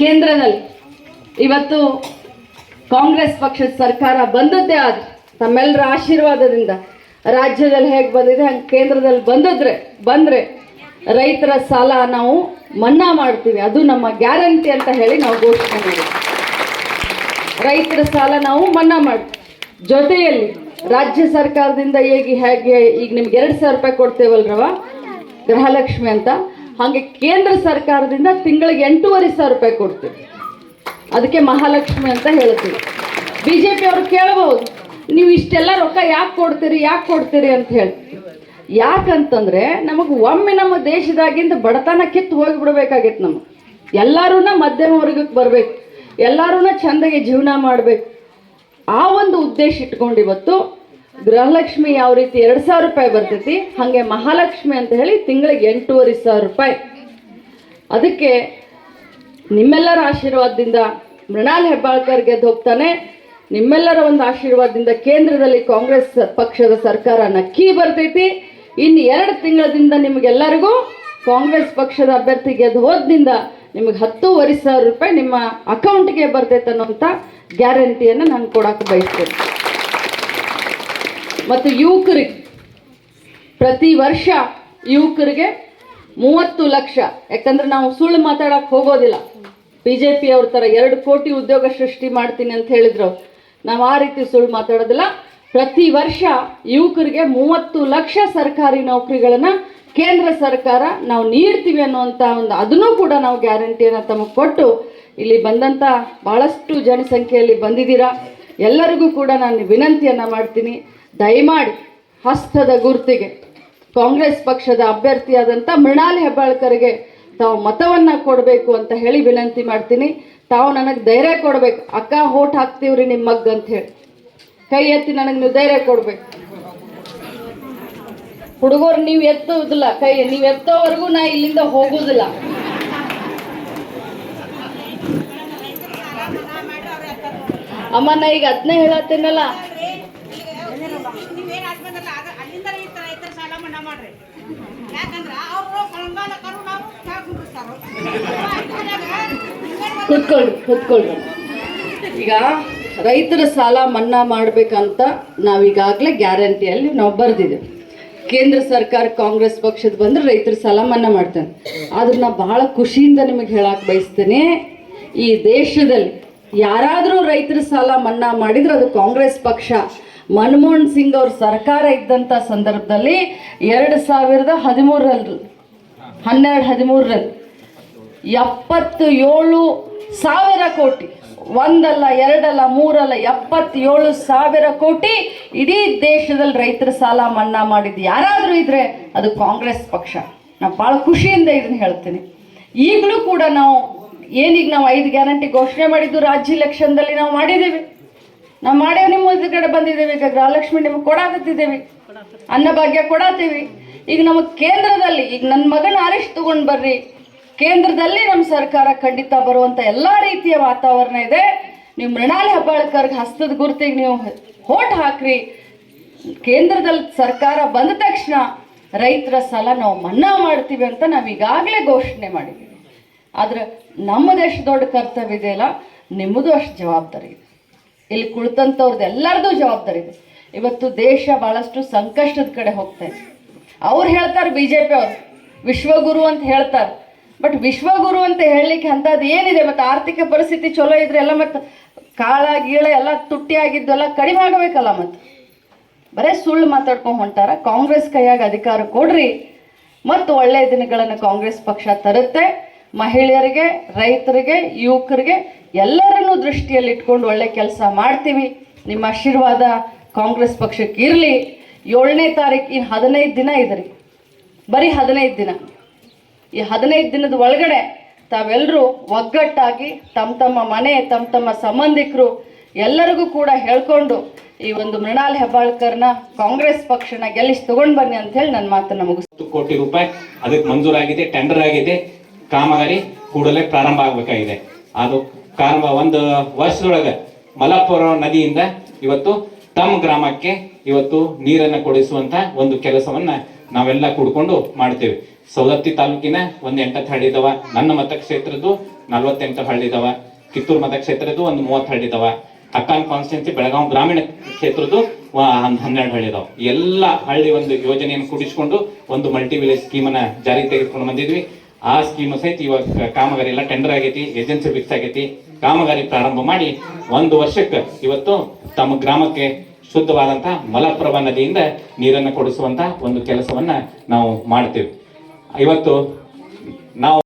ರಾಜ್ಯದಲ್ಲಿ ಇವತ್ತು ಕಾಂಗ್ರೆಸ್ ಪಕ್ಷದ ಸರ್ಕಾರ ಬಂದದ್ದೇ ಆದ್ರೆ ತಮ್ಮೆಲ್ಲರ ಆಶೀರ್ವಾದದಿಂದ ರಾಜ್ಯದಲ್ಲಿ ಹೇಗೆ ಬಂದಿದೆ ಹಂಗೆ ಕೇಂದ್ರದಲ್ಲಿ ಬಂದಿದ್ರೆ, ಬಂದರೆ ರೈತರ ಸಾಲ ನಾವು ಮನ್ನಾ ಮಾಡ್ತೀವಿ. ಅದು ನಮ್ಮ ಗ್ಯಾರಂಟಿ ಅಂತ ಹೇಳಿ ನಾವು ಘೋಷಣೆ ರೈತರ ಸಾಲ ನಾವು ಮನ್ನಾ ಮಾಡ್ತೀವಿ. ಜೊತೆಯಲ್ಲಿ ರಾಜ್ಯ ಸರ್ಕಾರದಿಂದ ಹೇಗೆ ಹೇಗೆ, ಈಗ ನಿಮ್ಗೆ ಎರಡು ಸಾವಿರ ರೂಪಾಯಿ ಕೊಡ್ತೇವಲ್ರವ ಗೃಹಲಕ್ಷ್ಮಿ ಅಂತ. ಹಾಗೆ ಕೇಂದ್ರ ಸರ್ಕಾರದಿಂದ ತಿಂಗಳಿಗೆ ಎಂಟೂವರೆ ಸಾವಿರ ರೂಪಾಯಿ ಕೊಡ್ತೀವಿ. ಅದಕ್ಕೆ ಮಹಾಲಕ್ಷ್ಮಿ ಅಂತ ಹೇಳ್ತೀವಿ. ಬಿ ಜೆ ಪಿ ಅವರು ಕೇಳ್ಬೋದು, ನೀವು ಇಷ್ಟೆಲ್ಲ ರೊಕ್ಕ ಯಾಕೆ ಕೊಡ್ತೀರಿ ಯಾಕೆ ಕೊಡ್ತೀರಿ? ಅಂತ ಹೇಳಿ. ಯಾಕಂತಂದ್ರೆ ನಮಗೆ ಒಮ್ಮೆ ನಮ್ಮ ದೇಶದಾಗಿಂದ ಬಡತನ ಕಿತ್ತು ಹೋಗಿಬಿಡ್ಬೇಕಾಗಿತ್ತು ನಮಗೆ. ಎಲ್ಲರೂ ಮಧ್ಯಮ ವರ್ಗಕ್ಕೆ ಬರಬೇಕು ಎಲ್ಲರೂ ಚಂದಗೆ ಜೀವನ ಮಾಡಬೇಕು. ಆ ಒಂದು ಉದ್ದೇಶ ಇಟ್ಕೊಂಡು ಇವತ್ತು ಗೃಹಲಕ್ಷ್ಮಿ ಯಾವ ರೀತಿ ಎರಡು ಸಾವಿರ ರೂಪಾಯಿ ಬರ್ತೈತಿ, ಹಾಗೆ ಮಹಾಲಕ್ಷ್ಮಿ ಅಂತ ಹೇಳಿ ತಿಂಗಳಿಗೆ ಎಂಟೂವರೆ ಸಾವಿರ ರೂಪಾಯಿ. ಅದಕ್ಕೆ ನಿಮ್ಮೆಲ್ಲರ ಆಶೀರ್ವಾದದಿಂದ ಮೃಣಾಲ್ ಹೆಬ್ಬಾಳ್ಕರ್ ಗೆದ್ದು ಹೋಗ್ತಾನೆ. ನಿಮ್ಮೆಲ್ಲರ ಒಂದು ಆಶೀರ್ವಾದದಿಂದ ಕೇಂದ್ರದಲ್ಲಿ ಕಾಂಗ್ರೆಸ್ ಪಕ್ಷದ ಸರ್ಕಾರ ನಕ್ಕಿ ಬರ್ತೈತಿ. ಇನ್ನು ಎರಡು ತಿಂಗಳದಿಂದ ನಿಮಗೆಲ್ಲರಿಗೂ ಕಾಂಗ್ರೆಸ್ ಪಕ್ಷದ ಅಭ್ಯರ್ಥಿ ಗೆದ್ದು ಹೋದ್ದಿಂದ ನಿಮಗೆ ಹತ್ತೂವರೆ ಸಾವಿರ ರೂಪಾಯಿ ನಿಮ್ಮ ಅಕೌಂಟ್ಗೆ ಬರ್ತೈತೆ ಅನ್ನೋಂಥ ಗ್ಯಾರಂಟಿಯನ್ನು ನಾನು ಕೊಡಕ್ಕೆ ಬಯಸ್ತೇನೆ. ಮತ್ತು ಯುವಕರಿಗೆ ಪ್ರತಿ ವರ್ಷ ಯುವಕರಿಗೆ ಮೂವತ್ತು ಲಕ್ಷ. ಯಾಕಂದ್ರೆ ನಾವು ಸುಳ್ಳು ಮಾತಾಡಕ್ಕೆ ಹೋಗೋದಿಲ್ಲ. ಬಿ ಜೆ ಪಿ ಅವ್ರ ಥರ ಎರಡು ಕೋಟಿ ಉದ್ಯೋಗ ಸೃಷ್ಟಿ ಮಾಡ್ತೀನಿ ಅಂತ ಹೇಳಿದ್ರು. ನಾವು ಆ ರೀತಿ ಸುಳ್ಳು ಮಾತಾಡೋದಿಲ್ಲ. ಪ್ರತಿ ವರ್ಷ ಯುವಕರಿಗೆ ಮೂವತ್ತು ಲಕ್ಷ ಸರ್ಕಾರಿ ನೌಕರಿಗಳನ್ನು ಕೇಂದ್ರ ಸರ್ಕಾರ ನಾವು ನೀಡ್ತೀವಿ ಅನ್ನುವಂಥ ಒಂದು ಅದನ್ನು ಕೂಡ ನಾವು ಗ್ಯಾರಂಟಿಯನ್ನು ತಮಗೆ ಕೊಟ್ಟು ಇಲ್ಲಿ ಬಂದಂಥ ಭಾಳಷ್ಟು ಜನಸಂಖ್ಯೆಯಲ್ಲಿ ಬಂದಿದ್ದೀರಾ. ಎಲ್ಲರಿಗೂ ಕೂಡ ನಾನು ವಿನಂತಿಯನ್ನು ಮಾಡ್ತೀನಿ. ದಯಮಾಡಿ ಹಸ್ತದ ಗುರುತಿಗೆ ಕಾಂಗ್ರೆಸ್ ಪಕ್ಷದ ಅಭ್ಯರ್ಥಿಯಾದಂಥ ಮೃಣಾಲಿ ಹೆಬ್ಬಾಳ್ಕರ್ಗೆ ತಾವು ಮತವನ್ನು ಕೊಡಬೇಕು ಅಂತ ಹೇಳಿ ವಿನಂತಿ ಮಾಡ್ತೀನಿ. ತಾವು ನನಗೆ ಧೈರ್ಯ ಕೊಡ್ಬೇಕು. ಅಕ್ಕ ಹೋಟ್ ಹಾಕ್ತೀವ್ರಿ ನಿಮ್ಮ ಮಗ್ ಅಂತ ಹೇಳಿ. ಕೈ ಎತ್ತಿ ನನಗೆ ನೀವು ಧೈರ್ಯ ಕೊಡ್ಬೇಕು. ಹುಡುಗರು ನೀವು ಎತ್ತುವುದಿಲ್ಲ ಕೈ, ನೀವು ಎತ್ತೋವರೆಗೂ ನಾ ಇಲ್ಲಿಂದ ಹೋಗುವುದಿಲ್ಲ ಅಮ್ಮ, ನಾ ಈಗ ಅದನ್ನೇ ಹೇಳತ್ತೀನಲ್ಲ ನೀವೇನ್ ಹಾಕ್ಬೇಕಲ್ಲ ಅದ ಅಲ್ಲಿಂದ ಈ ತರ ಈ ತರ ಸಾಲ ಮನ್ನಾ ಮಾಡ್ರಿ ಯಾಕಂದ್ರ ಅವ್ರು ಕೊಳಂಗಾಲಕರು ನಾವು ಕೂತ್ಕೊಳ್ರಿ ಕೂತ್ಕೊಳ್ರಿ ಈಗ ರೈತರ ಸಾಲ ಮನ್ನಾ ಮಾಡಬೇಕಂತ ನಾವೀಗಾಗಲೇ ಗ್ಯಾರಂಟಿಯಲ್ಲಿ ನಾವು ಬರೆದಿದ್ದೇವೆ. ಕೇಂದ್ರ ಸರ್ಕಾರ, ಕಾಂಗ್ರೆಸ್ ಪಕ್ಷದ ಬಂದರೆ ರೈತರ ಸಾಲ ಮನ್ನಾ ಮಾಡ್ತೇನೆ ಆದ್ರೆ ನಾ ಬಹಳ ಖುಷಿಯಿಂದ ನಿಮಗೆ ಹೇಳಕ್ಕೆ ಬಯಸ್ತೇನೆ, ಈ ದೇಶದಲ್ಲಿ ಯಾರಾದರೂ ರೈತರ ಸಾಲ ಮನ್ನಾ ಮಾಡಿದ್ರೆ ಅದು ಕಾಂಗ್ರೆಸ್ ಪಕ್ಷ. ಮನಮೋಹನ್ ಸಿಂಗ್ ಅವ್ರ ಸರ್ಕಾರ ಇದ್ದಂಥ ಸಂದರ್ಭದಲ್ಲಿ ಎರಡು ಸಾವಿರದ ಹದಿಮೂರರಲ್ಲಿ, ಹನ್ನೆರಡು ಹದಿಮೂರರಲ್ಲಿ ಎಪ್ಪತ್ತು ಏಳು ಸಾವಿರ ಕೋಟಿ. ಒಂದಲ್ಲ, ಎರಡಲ್ಲ, ಮೂರಲ್ಲ, ಎಪ್ಪತ್ತೇಳು ಸಾವಿರ ಕೋಟಿ. ಇಡೀ ದೇಶದಲ್ಲಿ ರೈತರ ಸಾಲ ಮನ್ನಾ ಮಾಡಿದ್ದು ಯಾರಾದರೂ ಇದ್ರೆ ಅದು ಕಾಂಗ್ರೆಸ್ ಪಕ್ಷ. ನಾವು ಭಾಳ ಖುಷಿಯಿಂದ ಇದನ್ನ ಹೇಳ್ತೀನಿ. ಈಗಲೂ ಕೂಡ ನಾವು ಏನೀಗ ನಾವು ಐದು ಗ್ಯಾರಂಟಿ ಘೋಷಣೆ ಮಾಡಿದ್ದು ರಾಜ್ಯ ಎಲೆಕ್ಷನ್ದಲ್ಲಿ ನಾವು ಮಾಡಿದ್ದೀವಿ. ನಾವು ಮಾಡೇವೆ ನಿಮ್ಮ ಕಡೆ ಬಂದಿದ್ದೇವೆ. ಈಗ ಗೃಹಲಕ್ಷ್ಮಿ ನಿಮಗೆ ಕೊಡಾಕತ್ತಿದ್ದೇವೆ. ಅನ್ನಭಾಗ್ಯ ಕೊಡಾತೀವಿ. ಈಗ ನಮಗೆ ಕೇಂದ್ರದಲ್ಲಿ, ಈಗ ನನ್ನ ಮಗನ ಆರಿಸ್ ತೊಗೊಂಡು ಬರ್ರಿ. ಕೇಂದ್ರದಲ್ಲಿ ನಮ್ಮ ಸರ್ಕಾರ ಖಂಡಿತ ಬರುವಂತ ಎಲ್ಲ ರೀತಿಯ ವಾತಾವರಣ ಇದೆ. ನೀವು ಮೃಣಾಲಿ ಹೆಬ್ಬಾಳ್ಕರ್ಗೆ ಹಸ್ತದ ಗುರುತಿಗೆ ನೀವು ಹೋಟ್ ಹಾಕ್ರಿ. ಕೇಂದ್ರದಲ್ಲಿ ಸರ್ಕಾರ ಬಂದ ತಕ್ಷಣ ರೈತರ ಸಾಲ ನಾವು ಮನ್ನಾ ಮಾಡ್ತೀವಿ ಅಂತ ನಾವು ಈಗಾಗಲೇ ಘೋಷಣೆ ಮಾಡಿದ್ದೀವಿ ಆದ್ರೆ ನಮ್ಮ ದೇಶ ದೊಡ್ಡ ಕರ್ತವ್ಯ ಇದೆಯಲ್ಲ ನಿಮ್ಮದು ಅಷ್ಟು ಜವಾಬ್ದಾರಿ ಇದೆ. ಇಲ್ಲಿ ಕುಳಿತಂಥವ್ರದ್ದು ಎಲ್ಲರದ್ದು ಜವಾಬ್ದಾರಿ ಇದೆ. ಇವತ್ತು ದೇಶ ಭಾಳಷ್ಟು ಸಂಕಷ್ಟದ ಕಡೆ ಹೋಗ್ತಾ ಇದೆ. ಅವ್ರು ಹೇಳ್ತಾರೆ ಬಿ ಜೆ ಪಿ ಅವರು, ವಿಶ್ವಗುರು ಅಂತ ಹೇಳ್ತಾರೆ. ಬಟ್ ವಿಶ್ವಗುರು ಅಂತ ಹೇಳಲಿಕ್ಕೆ ಅಂಥದ್ದು ಏನಿದೆ? ಮತ್ತು ಆರ್ಥಿಕ ಪರಿಸ್ಥಿತಿ ಚಲೋ ಇದ್ರೆ ಎಲ್ಲ ಮತ್ತು ಕಾಳ, ಗೀಳ ಎಲ್ಲ ತುಟ್ಟಿ ಆಗಿದ್ದೆಲ್ಲ ಕಡಿಮೆ ಆಗಬೇಕಲ್ಲ ಮತ್ತು? ಬರೇ ಸುಳ್ಳು ಮಾತಾಡ್ಕೊಂಡು ಹೊಂಟಾರ. ಕಾಂಗ್ರೆಸ್ ಕೈಯಾಗ ಅಧಿಕಾರ ಕೊಡ್ರಿ. ಮತ್ತು ಒಳ್ಳೆಯ ದಿನಗಳನ್ನು ಕಾಂಗ್ರೆಸ್ ಪಕ್ಷ ತರುತ್ತೆ. ಮಹಿಳೆಯರಿಗೆ, ರೈತರಿಗೆ, ಯುವಕರಿಗೆ ಎಲ್ಲರನ್ನೂ ದೃಷ್ಟಿಯಲ್ಲಿ ಇಟ್ಕೊಂಡು ಒಳ್ಳೆ ಕೆಲಸ ಮಾಡ್ತೀವಿ. ನಿಮ್ಮ ಆಶೀರ್ವಾದ ಕಾಂಗ್ರೆಸ್ ಪಕ್ಷಕ್ಕೆ ಇರಲಿ. ಏಳನೇ ತಾರೀಕು ಇನ್ನು ಹದಿನೈದು ದಿನ ಇದ್ರಿ. ಬರೀ ಹದಿನೈದು ದಿನ. ಈ ಹದಿನೈದು ದಿನದ ಒಳಗಡೆ ತಾವೆಲ್ಲರೂ ಒಗ್ಗಟ್ಟಾಗಿ ತಮ್ಮ ತಮ್ಮ ಮನೆ, ತಮ್ಮ ತಮ್ಮ ಸಂಬಂಧಿಕರು ಎಲ್ಲರಿಗೂ ಕೂಡ ಹೇಳ್ಕೊಂಡು ಈ ಒಂದು ಮೃಣಾಲ್ ಹೆಬ್ಬಾಳ್ಕರ್ನ ಕಾಂಗ್ರೆಸ್ ಪಕ್ಷನ ಗೆಲ್ಲಿಸಿ ತಗೊಂಡ್ ಬನ್ನಿ ಅಂತ ಹೇಳಿ ನನ್ನ ಮಾತನ್ನ ಮುಗಿಸ್ ಹತ್ತು ಕೋಟಿ ರೂಪಾಯಿ ಅದಕ್ಕೆ ಮಂಜೂರಾಗಿದೆ ಟೆಂಡರ್ ಆಗಿದೆ, ಕಾಮಗಾರಿ ಕೂಡಲೇ ಪ್ರಾರಂಭ ಆಗಬೇಕಾಗಿದೆ. ಅದು ಪ್ರಾರಂಭ ಒಂದು ವರ್ಷದೊಳಗೆ ಮಲಪುರ ನದಿಯಿಂದ ಇವತ್ತು ತಮ್ಮ ಗ್ರಾಮಕ್ಕೆ ಇವತ್ತು ನೀರನ್ನು ಕೊಡಿಸುವಂತ ಒಂದು ಕೆಲಸವನ್ನ ನಾವೆಲ್ಲ ಕೂಡ್ಕೊಂಡು ಮಾಡ್ತೇವೆ. ಸವದತ್ತಿ ತಾಲೂಕಿನ ಒಂದ್ ಎಂಟತ್ತು ಹಳ್ಳಿ ಇದಾವ ನನ್ನ ಮತಕ್ಷೇತ್ರದ್ದು ನಲ್ವತ್ತೆಂಟು ಹಳ್ಳಿ ಇದಾವ ಕಿತ್ತೂರು ಮತಕ್ಷೇತ್ರದ್ದು ಒಂದು ಮೂವತ್ತು ಇದಾವ ಅಕ್ಕಾನ್ ಕಾನ್ಸ್ಟಿಟ್ಯೂನ್ಸಿ ಬೆಳಗಾವಿ ಗ್ರಾಮೀಣ ಕ್ಷೇತ್ರದ್ದು ಹನ್- ಹನ್ನೆರಡು ಹಳ್ಳಿ ಇದಾವ ಎಲ್ಲ ಹಳ್ಳಿ ಒಂದು ಯೋಜನೆಯನ್ನು ಕೂಡಿಸಿಕೊಂಡು ಒಂದು ಮಲ್ಟಿ ವಿಲೇಜ್ ಸ್ಕೀಮನ್ನ ಜಾರಿ ತೆಗೆದುಕೊಂಡು ಬಂದಿದ್ವಿ. ಆ ಸ್ಕೀಮ್ ಸಹಿತ ಇವಾಗ ಕಾಮಗಾರಿ ಎಲ್ಲ ಟೆಂಡರ್ ಆಗೈತಿ ಏಜೆನ್ಸಿ ಫಿಕ್ಸ್ ಆಗೈತಿ. ಕಾಮಗಾರಿ ಪ್ರಾರಂಭ ಮಾಡಿ ಒಂದು ವರ್ಷಕ್ಕೆ ಇವತ್ತು ತಮ್ಮ ಗ್ರಾಮಕ್ಕೆ ಶುದ್ಧವಾದಂತಹ ಮಲಪ್ರಭಾ ನದಿಯಿಂದ ನೀರನ್ನು ಕೊಡಿಸುವಂತಹ ಒಂದು ಕೆಲಸವನ್ನ ನಾವು ಮಾಡ್ತೇವೆ. ಇವತ್ತು ನಾವು